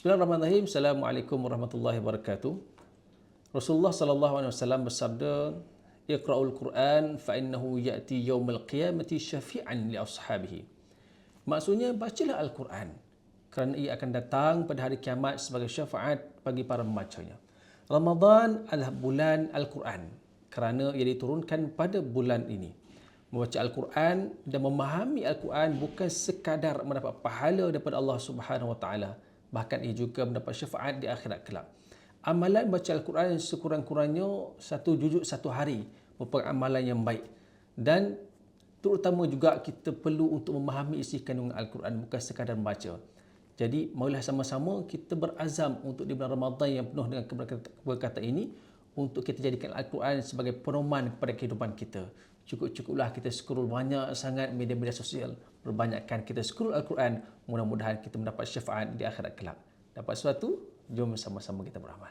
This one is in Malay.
Bismillahirrahmanirrahim. Assalamualaikum warahmatullahi wabarakatuh. Rasulullah sallallahu alaihi wasallam bersabda, "Iqra'ul Quran fa innahu ya'ti yaumil qiyamati syafi'an li ashabihi." Maksudnya bacalah Al-Quran kerana ia akan datang pada hari kiamat sebagai syafaat bagi para pembacanya. Ramadan adalah bulan Al-Quran kerana ia diturunkan pada bulan ini. Membaca Al-Quran dan memahami Al-Quran bukan sekadar mendapat pahala daripada Allah Subhanahu Wa Taala, bahkan ia juga mendapat syafaat di akhirat kelak. Amalan baca Al-Quran sekurang-kurangnya satu juzuk satu hari merupakan amalan yang baik. Dan terutama juga kita perlu untuk memahami isi kandungan Al-Quran bukan sekadar membaca. Jadi marilah sama-sama kita berazam untuk di bulan Ramadan yang penuh dengan keberkatan ini untuk kita jadikan Al-Quran sebagai pedoman kepada kehidupan kita. Cukup-cukuplah kita scroll banyak sangat media-media sosial. Perbanyakkan kita scroll Al-Quran. Mudah-mudahan kita mendapat syafaat di akhirat kelak. Dapat sesuatu? Jom sama-sama kita beramal.